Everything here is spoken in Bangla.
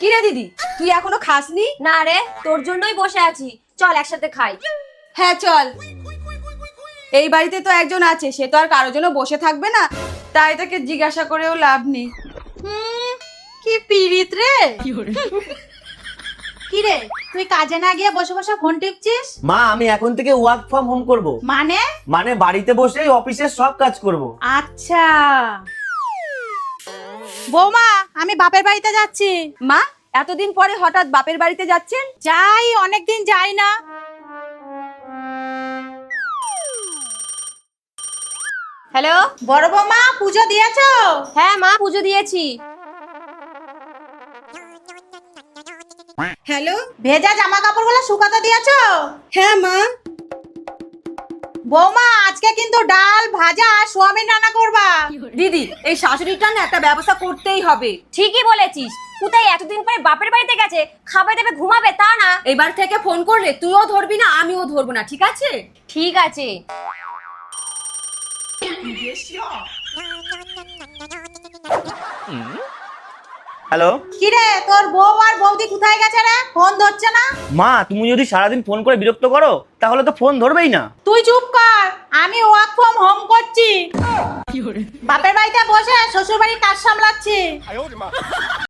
কি রে দিদি? তুই এখনও খাসনি? না রে তোর জন্যই বসে আছি। চল একসাথে খাই। হ্যাঁ চল। এই বাড়িতে তো একজন আছে সে তো আর কারোর জন্য বসে থাকবে না। তাই তাকে জিজ্ঞাসা করেও লাভ নেই। কি পিরিত রে। কি রে তুই কাজে না গিয়ে বসে বসে ফোন টিপছিস? মা আমি এখন থেকে ওয়ার্ক ফ্রম হোম করব। মানে? মানে বাড়িতে বসেই অফিসের সব কাজ করব। আচ্ছা। বৌমা আমি বাপের বাড়িতে যাচ্ছি। মা এতদিন পরে হঠাৎ বাপের বাড়িতে যাচ্ছেন? যাই অনেকদিন যাই না। হ্যালো? বড় বৌমা পুজো দিয়েছ? হ্যাঁ মা পুজো দিয়েছি। হ্যালো ভেজা জামা কাপড়গুলো শুকাতে দিয়েছ? হ্যাঁ মা। বৌমা আজকে কিন্তু ডাল ভাজা আর সোয়াবিন রান্না করবা? দিদি এই শাশুড়িটা না একটা ব্যবস্থা করতেই হবে। ঠিকই বলেছিস। কোথায় এতদিন পরে বাপের বাড়িতে গেছে খাবে দেবে ঘুমাবে তা না। এবার থেকে ফোন করলে তুইও ধরবি না আমিও ধরবো না ঠিক আছে? ঠিক আছে। হ্যালো? কি রে তোর বউ আর কোথায় গেছে রে? ফোন ধরছে না? মা তুমি যদি সারাদিন ফোন করে বিরক্ত করো তাহলে তো ফোন ধরবেই না। তুই চুপ কর আমি ওয়ার্ক ফ্রম হোম করছি। বাপের বাড়িতে বসে শ্বশুর বাড়ির কাজ সামলাচ্ছি।